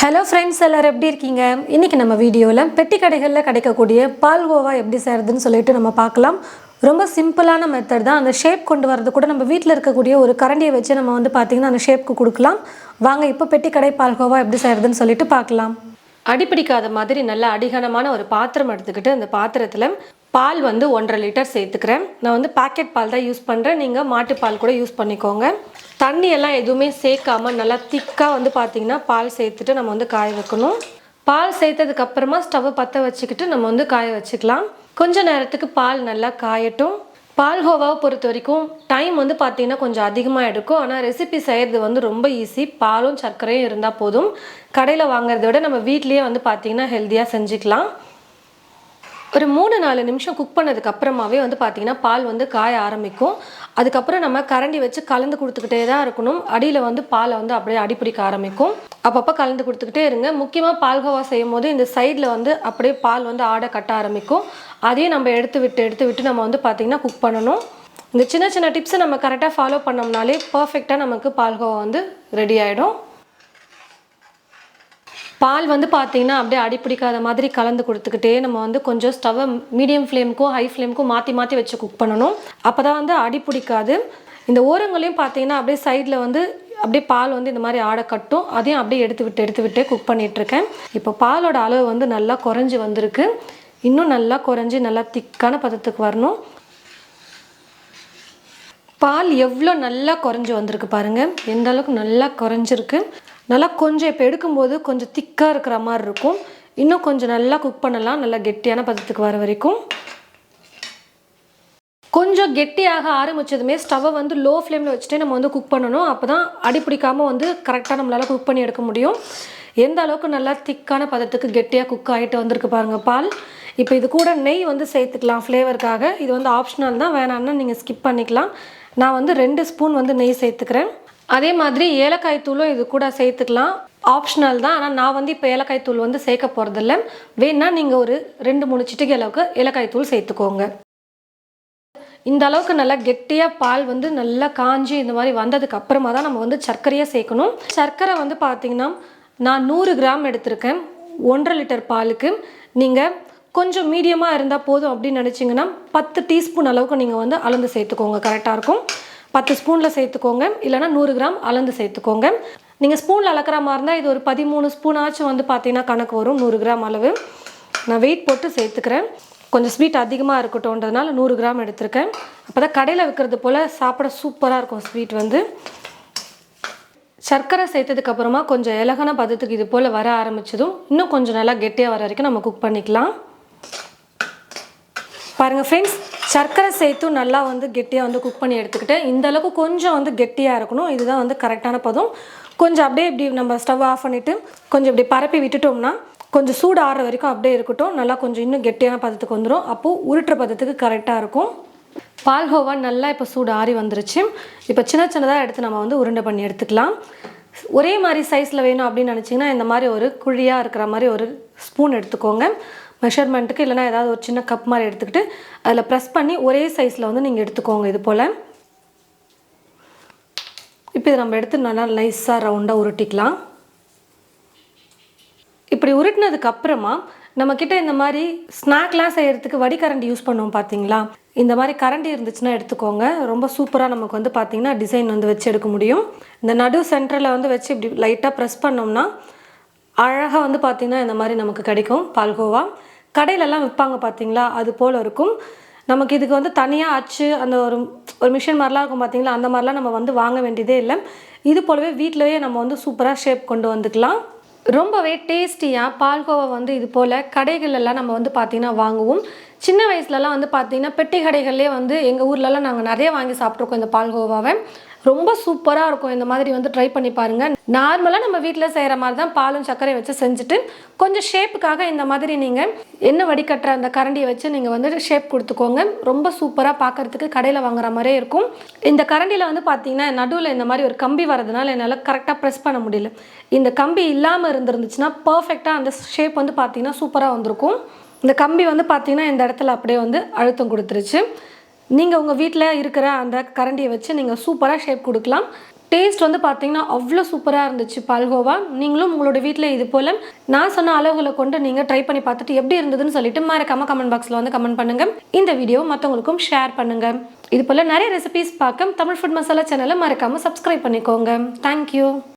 Hello friends எல்லோரும் எப்படி இருக்கீங்க? இன்றைக்கி நம்ம வீடியோவில் பெட்டி கடைகளில் கிடைக்கக்கூடிய பால்கோவா எப்படி செய்கிறதுன்னு சொல்லிட்டு நம்ம பார்க்கலாம். ரொம்ப சிம்பிளான மெத்தட் தான். அந்த ஷேப் கொண்டு வரது கூட நம்ம வீட்டில் இருக்கக்கூடிய ஒரு கரண்டியை வச்சு நம்ம வந்து பார்த்திங்கன்னா அந்த ஷேப்க்கு கொடுக்கலாம். வாங்க இப்போ பெட்டி கடை பால்கோவா எப்படி செய்கிறதுன்னு சொல்லிட்டு பார்க்கலாம். அடிப்பிடிக்காத மாதிரி நல்ல அடிகனமான ஒரு பாத்திரம் எடுத்துக்கிட்டு அந்த பாத்திரத்தில் பால் வந்து ஒன்றரை லிட்டர் சேர்த்துக்கிறேன். நான் வந்து பாக்கெட் பால் தான் யூஸ் பண்ணுறேன் நீங்கள் மாட்டுப்பால் கூட யூஸ் பண்ணிக்கோங்க. தண்ணியெல்லாம் எதுவுமே சேர்க்காம நல்லா திக்காக வந்து பார்த்திங்கன்னா பால் சேர்த்துட்டு நம்ம வந்து காய வைக்கணும். பால் சேர்த்ததுக்கப்புறமா ஸ்டவ்வை பற்ற வச்சுக்கிட்டு நம்ம வந்து காய வச்சுக்கலாம். கொஞ்ச நேரத்துக்கு பால் நல்லா காயட்டும். பால் ஹோவாவை பொறுத்த வரைக்கும் டைம் வந்து பார்த்தீங்கன்னா கொஞ்சம் அதிகமாக எடுக்கும். ஆனால் ரெசிபி செய்கிறது வந்து ரொம்ப ஈஸி பாலும் சர்க்கரையும் இருந்தால் போதும். கடையில் வாங்குறத விட நம்ம வீட்லேயே வந்து பார்த்தீங்கன்னா ஹெல்த்தியாக செஞ்சுக்கலாம். ஒரு மூணு நாலு நிமிஷம் குக் பண்ணதுக்கு அப்புறமாவே வந்து பார்த்தீங்கன்னா பால் வந்து காய ஆரம்பிக்கும். அதுக்கப்புறம் நம்ம கரண்டி வச்சு கலந்து கொடுத்துக்கிட்டே தான் இருக்கணும். அடியில் வந்து பாலை வந்து அப்படியே அடிப்பிடிக்க ஆரம்பிக்கும். அப்பப்போ கலந்து கொடுத்துக்கிட்டே இருங்க. முக்கியமாக பால்கோவா செய்யும் போது இந்த சைடில் வந்து அப்படியே பால் வந்து ஆடை கட்ட ஆரம்பிக்கும். அதையும் நம்ம எடுத்து விட்டு எடுத்து விட்டு நம்ம வந்து பார்த்திங்கன்னா குக் பண்ணணும். இந்த சின்ன சின்ன டிப்ஸை நம்ம கரெக்டாக ஃபாலோ பண்ணோம்னாலே பர்ஃபெக்டாக நமக்கு பால்கோவா வந்து ரெடி ஆகிடும் பால் வந்து பார்த்தீங்கன்னா அப்படியே அடிப்பிடிக்காத மாதிரி கலந்து கொடுத்துக்கிட்டே நம்ம வந்து கொஞ்சம் ஸ்டவ்வை மீடியம் ஃப்ளேமுக்கும் ஹை ஃப்ளேமுக்கும் மாற்றி மாற்றி வச்சு குக் பண்ணணும். அப்போ தான் வந்து அடிப்பிடிக்காது. இந்த ஓரங்களையும் பார்த்தீங்கன்னா அப்படியே சைடில் வந்து அப்படியே பால் வந்து இந்த மாதிரி ஆடை கட்டும். அதையும் அப்படியே எடுத்து விட்டு எடுத்து விட்டே குக் பண்ணிகிட்ருக்கேன் இப்போ பாலோட அளவு வந்து நல்லா குறைஞ்சி வந்திருக்கு. இன்னும் நல்லா குறைஞ்சி நல்லா திக்கான பதத்துக்கு வரணும். பால் எவ்வளோ நல்லா குறைஞ்சி வந்திருக்கு பாருங்கள் எந்த அளவுக்கு நல்லா குறைஞ்சிருக்கு. நல்லா கொஞ்சம் இப்போ எடுக்கும்போது கொஞ்சம் திக்காக இருக்கிற மாதிரி இருக்கும். இன்னும் கொஞ்சம் நல்லா குக் பண்ணலாம். நல்லா கெட்டியான பதத்துக்கு வர வரைக்கும். கொஞ்சம் கெட்டியாக ஆரம்பிச்சதுமே ஸ்டவ்வை வந்து லோ ஃப்ளேமில் வச்சுட்டு நம்ம வந்து குக் பண்ணணும். அப்போ தான் அடிப்பிடிக்காமல் வந்து கரெக்டாக நம்மளால் குக் பண்ணி எடுக்க முடியும். எந்த அளவுக்கு நல்லா திக்கான பதத்துக்கு கெட்டியாக குக் ஆகிட்டு வந்திருக்கு பாருங்கள் பால். இப்போ இது கூட நெய் வந்து சேர்த்துக்கலாம் ஃப்ளேவருக்காக இது வந்து ஆப்ஷனல் தான். வேணான்னா நீங்கள் ஸ்கிப் பண்ணிக்கலாம். நான் வந்து ரெண்டு ஸ்பூன் வந்து நெய் சேர்த்துக்கிறேன். அதே மாதிரி ஏலக்காய் தூளும் இது கூட சேர்த்துக்கலாம். ஆப்ஷனல் தான். ஆனால் நான் வந்து இப்போ ஏலக்காய் தூள் வந்து சேர்க்க போகிறதில்ல வேணால் நீங்கள் ஒரு ரெண்டு மூணு சிட்டிகை அளவுக்கு ஏலக்காய் தூள் சேர்த்துக்கோங்க. இந்த அளவுக்கு நல்லா கெட்டியாக பால் வந்து நல்லா காஞ்சி இந்த மாதிரி வந்ததுக்கு அப்புறமா தான் நம்ம வந்து சர்க்கரையை சேர்க்கணும். சர்க்கரை வந்து பார்த்திங்கன்னா நான் நூறு கிராம் எடுத்திருக்கேன். ஒன்றரை லிட்டர் பாலுக்கு. நீங்கள் கொஞ்சம் மீடியமாக இருந்தால் போதும் அப்படின்னு நினச்சிங்கன்னா பத்து டீஸ்பூன் அளவுக்கு நீங்கள் வந்து அளந்து சேர்த்துக்கோங்க. கரெக்டாக இருக்கும். பத்து ஸ்பூனில் சேர்த்துக்கோங்க. இல்லைனா நூறு கிராம் அளந்து சேர்த்துக்கோங்க. நீங்கள் ஸ்பூனில் அளக்கிற மாதிரி இருந்தால் இது ஒரு பதிமூணு ஸ்பூனாச்சும் வந்து பார்த்தீங்கன்னா கணக்கு வரும். நூறு கிராம் அளவு. நான் வெயிட் போட்டு சேர்த்துக்கிறேன். கொஞ்சம் ஸ்வீட் அதிகமாக இருக்கட்டும்ன்றதுனால நூறு கிராம் எடுத்திருக்கேன். அப்போ தான் கடையில் விற்கிறது போல் சாப்பிட சூப்பராக இருக்கும் ஸ்வீட் வந்து. சர்க்கரை சேர்த்ததுக்கப்புறமா கொஞ்சம் இலகான பதத்துக்கு இது போல் வர ஆரம்பிச்சதும் இன்னும் கொஞ்சம் நல்லா கெட்டியாக வர வரைக்கும் நம்ம குக் பண்ணிக்கலாம். பாருங்கள் ஃப்ரெண்ட்ஸ் சர்க்கரை சேர்த்தும் நல்லா வந்து கெட்டியாக வந்து குக் பண்ணி எடுத்துக்கிட்டேன் இந்த அளவுக்கு கொஞ்சம் வந்து கெட்டியாக இருக்கணும். இதுதான் வந்து கரெக்டான பதம். கொஞ்சம் அப்படியே இப்படி நம்ம ஸ்டவ் ஆஃப் பண்ணிவிட்டு கொஞ்சம் இப்படி பரப்பி விட்டுட்டோம்னா கொஞ்சம் சூடு ஆடுற வரைக்கும் அப்படியே இருக்கட்டும். நல்லா கொஞ்சம் இன்னும் கெட்டியான பதத்துக்கு வந்துடும் அப்போது உருட்டுற பதத்துக்கு கரெக்டாக இருக்கும். பால்கோவா நல்லா இப்போ சூடு ஆறி வந்துருச்சு. இப்போ சின்ன சின்னதாக எடுத்து நம்ம வந்து உருண்டை பண்ணி எடுத்துக்கலாம். ஒரே மாதிரி சைஸில் வேணும் அப்படின்னு நினச்சிங்கன்னா இந்த மாதிரி ஒரு குழியாக இருக்கிற மாதிரி ஒரு ஸ்பூன் எடுத்துக்கோங்க. மெஷர்மெண்ட்டுக்கு இல்லைனா ஏதாவது ஒரு சின்ன கப் மாதிரி எடுத்துக்கிட்டு அதில் ப்ரெஸ் பண்ணி ஒரே சைஸில் வந்து நீங்கள் எடுத்துக்கோங்க இது போல். இப்போ இதை நம்ம எடுத்து நல்லா நைஸாக ரவுண்டாக உருட்டிக்கலாம். இப்படி உருட்டினதுக்கு அப்புறமா நம்மக்கிட்ட இந்த மாதிரி ஸ்நாக்லாம் செய்கிறதுக்கு வடிகரண்டி யூஸ் பண்ணுவோம் பார்த்தீங்களா இந்த மாதிரி கரண்டி இருந்துச்சுன்னா எடுத்துக்கோங்க. ரொம்ப சூப்பராக நமக்கு வந்து பார்த்தீங்கன்னா டிசைன் வந்து வச்சு எடுக்க முடியும். இந்த நடு சென்டரில் வந்து வச்சு இப்படி லைட்டாக ப்ரெஸ் பண்ணோம்னா அழகாக வந்து பார்த்திங்கன்னா இந்த மாதிரி நமக்கு கிடைக்கும். பால்கோவா. கடையிலலாம் விற்பாங்க பார்த்தீங்களா அது போல் இருக்கும். நமக்கு இதுக்கு வந்து தனியாக அச்சு அந்த ஒரு ஒரு மிஷின் மாதிரிலாம் இருக்கும் பார்த்தீங்களா அந்த மாதிரிலாம் நம்ம வந்து வாங்க வேண்டியதே இல்லை. இது போலவே வீட்டிலேயே நம்ம வந்து சூப்பராக ஷேப் கொண்டு வந்துக்கலாம். ரொம்பவே டேஸ்டியாக பால்கோவா வந்து இது போல் கடைகளெல்லாம் நம்ம வந்து பார்த்திங்கன்னா வாங்குவோம். சின்ன வயசுலலாம் வந்து பார்த்திங்கன்னா பெட்டி கடைகள்லேயே வந்து எங்கள் ஊர்லலாம் நாங்கள் நிறைய வாங்கி சாப்பிட்ருக்கோம் இந்த பால்கோவாவை ரொம்ப சூப்பராக இருக்கும். இந்த மாதிரி வந்து ட்ரை பண்ணி பாருங்கள் நார்மலாக நம்ம வீட்டில் செய்கிற மாதிரி தான் பாலும் சர்க்கரையை வச்சு செஞ்சுட்டு கொஞ்சம் ஷேப்புக்காக இந்த மாதிரி நீங்கள் என்ன வடிகட்டுற அந்த கரண்டியை வச்சு நீங்கள் வந்து ஷேப் கொடுத்துக்கோங்க. ரொம்ப சூப்பராக பார்க்குறதுக்கு கடையில் வாங்குற மாதிரியே இருக்கும். இந்த கரண்டியில் வந்து பார்த்தீங்கன்னா நடுவில் இந்த மாதிரி ஒரு கம்பி வரதுனால என்னால் கரெக்டாக ப்ரெஸ் பண்ண முடியல. இந்த கம்பி இல்லாமல் இருந்துருந்துச்சுன்னா பர்ஃபெக்டாக அந்த ஷேப் வந்து பார்த்தீங்கன்னா சூப்பராக வந்திருக்கும். இந்த கம்பி வந்து பார்த்தீங்கன்னா இந்த இடத்துல அப்படியே வந்து அழுத்தம் கொடுத்துருச்சு. நீங்கள் உங்கள் வீட்டில் இருக்கிற அந்த கரண்டியை வச்சு நீங்கள் சூப்பராக ஷேப் கொடுக்கலாம். டேஸ்ட் வந்து பார்த்தீங்கன்னா அவ்வளோ சூப்பராக இருந்துச்சு பால்கோவா. நீங்களும் உங்களோட வீட்டில் இது போல் நான் சொன்ன அளவுகளை கொண்டு நீங்கள் ட்ரை பண்ணி பார்த்துட்டு எப்படி இருந்ததுன்னு சொல்லிட்டு மறக்காமல் கமெண்ட் பாக்ஸில் வந்து கமெண்ட் பண்ணுங்கள் இந்த வீடியோ மற்றவங்களுக்கும் ஷேர் பண்ணுங்கள் இது போல் நிறைய ரெசிபிஸ் பார்க்க தமிழ் ஃபுட் மசாலா சேனலை மறக்காமல் சப்ஸ்கிரைப் பண்ணிக்கோங்க. தேங்க்யூ